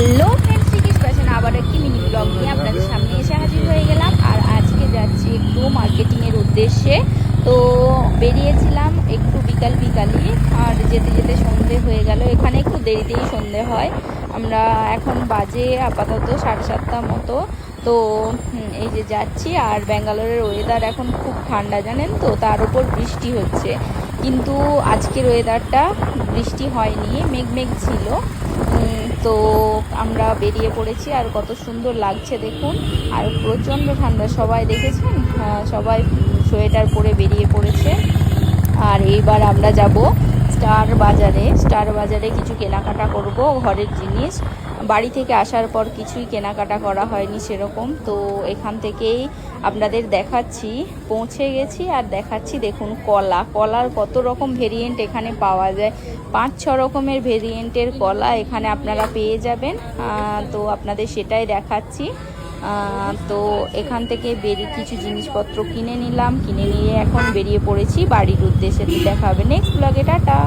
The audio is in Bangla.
হ্যালো ফ্রেন্ডস শ্রীকৃষ ফ্যাশন আবার একটি মিনি ব্লগ নিয়ে আপনাদের সামনে এসে হাজির হয়ে গেলাম। আর আজকে যাচ্ছি একটু মার্কেটিংয়ের উদ্দেশ্যে। তো বেরিয়েছিলাম একটু বিকাল বিকালই, আর যেতে যেতে সন্ধে হয়ে গেল। এখানে একটু দেরিতেই সন্ধে হয়। আমরা এখন বাজে আপাতত সাড়ে সাতটা মতো। তো এই যে যাচ্ছি। আর ব্যাঙ্গালোরের ওয়েদার এখন খুব ঠান্ডা, জানেন তো? তার উপর বৃষ্টি হচ্ছে। কিন্তু আজকের ওয়েদারটা বৃষ্টি হয়নি, মেঘ মেঘ ছিল। তো আমরা বেরিয়ে পড়েছি আর কত সুন্দর লাগছে দেখুন। আর প্রচণ্ড ঠান্ডা, সবাই দেখেছেন? সবাই সোয়েটার পরে বেরিয়ে পড়েছে। আর এইবার আমরা যাব স্টার বাজারে স্টার বাজারে কিছু কেনাকাটা করব, ঘরের জিনিস। বাড়ি থেকে আসার পর কিছুই কেনাকাটা করা হয়নি সেরকম। তো এখান থেকেই আপনাদের দেখাচ্ছি, পৌঁছে গেছি আর দেখাচ্ছি দেখুন কলা। কলার কত রকম ভেরিয়েন্ট এখানে পাওয়া যায়। পাঁচ, ছ রকমের ভেরিয়েন্টের কলা এখানে আপনারা পেয়ে যাবেন। তো আপনাদের সেটাই দেখাচ্ছি। তো এখান থেকে বেরিয়ে কিছু জিনিসপত্র কিনে নিলাম। কিনে নিয়ে এখন বেরিয়ে পড়েছি বাড়ির উদ্দেশ্যে। দেখা হবে নেক্সট ব্লগে টাটা।